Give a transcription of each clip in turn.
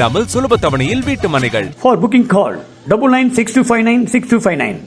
இல்லாமல் சுலப தவணையில் வீட்டு மனைகள் for booking call double nine six two five nine six two five nine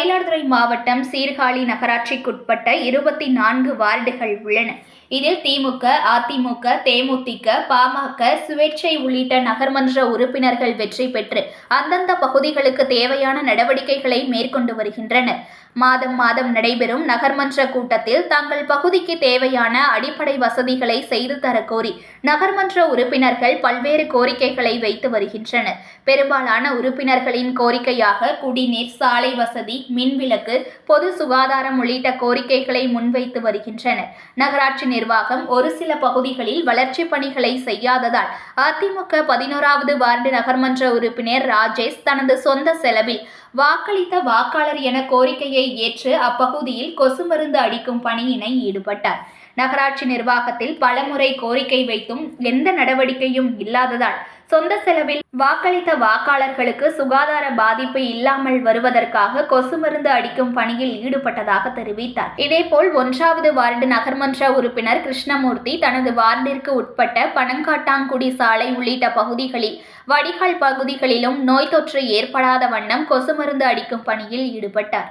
Mayiladuthurai மாவட்டம் சீர்காழி நகராட்சிக்குட்பட்ட இருபத்தி நான்கு வார்டுகள் உள்ளன. இதில் திமுக அதிமுக தேமுதிக பாமக சுயேட்சை உள்ளிட்ட நகர்மன்ற உறுப்பினர்கள் வெற்றி பெற்று அந்தந்த பகுதிகளுக்கு தேவையான நடவடிக்கைகளை மேற்கொண்டு வருகின்றனர். மாதம் மாதம் நடைபெறும் நகர்மன்ற கூட்டத்தில் தங்கள் பகுதிக்கு தேவையான அடிப்படை வசதிகளை செய்து தரக்கோரி நகர்மன்ற உறுப்பினர்கள் பல்வேறு கோரிக்கைகளை வைத்து வருகின்றனர். பெரும்பாலான உறுப்பினர்களின் கோரிக்கையாக குடிநீர் சாலை வசதி மின்விளக்கு பொது சுகாதாரம் உள்ளிட்ட கோரிக்கைகளை முன்வைத்து வருகின்றனர். நகராட்சி நிர்வாகம் ஒரு சில பகுதிகளில் வளர்ச்சிப் பணிகளை செய்யாததால் அதிமுக பதினோராவது வார்டு நகர்மன்ற உறுப்பினர் ராஜேஷ் தனது சொந்த செலவில் வாக்களித்த வாக்காளர் என கோரிக்கையை ஏற்று அப்பகுதியில் கொசு மருந்து அடிக்கும் பணியினை ஈடுபட்டார். நகராட்சி நிர்வாகத்தில் பலமுறை கோரிக்கை வைத்தும் எந்த நடவடிக்கையும் இல்லாததால் சொந்த செலவில் வாக்களித்த வாக்காளர்களுக்கு சுகாதார பாதிப்பு இல்லாமல் வருவதற்காக கொசு மருந்து அடிக்கும் பணியில் ஈடுபட்டதாக தெரிவித்தார். இதேபோல் ஒன்றாவது வார்டு நகர்மன்ற உறுப்பினர் கிருஷ்ணமூர்த்தி தனது வார்டிற்கு உட்பட்ட பனங்காட்டாங்குடி சாலை உள்ளிட்ட பகுதிகளில் வடிகால் பகுதிகளிலும் நோய் தொற்று ஏற்படாத வண்ணம் கொசு மருந்து அடிக்கும் பணியில் ஈடுபட்டார்.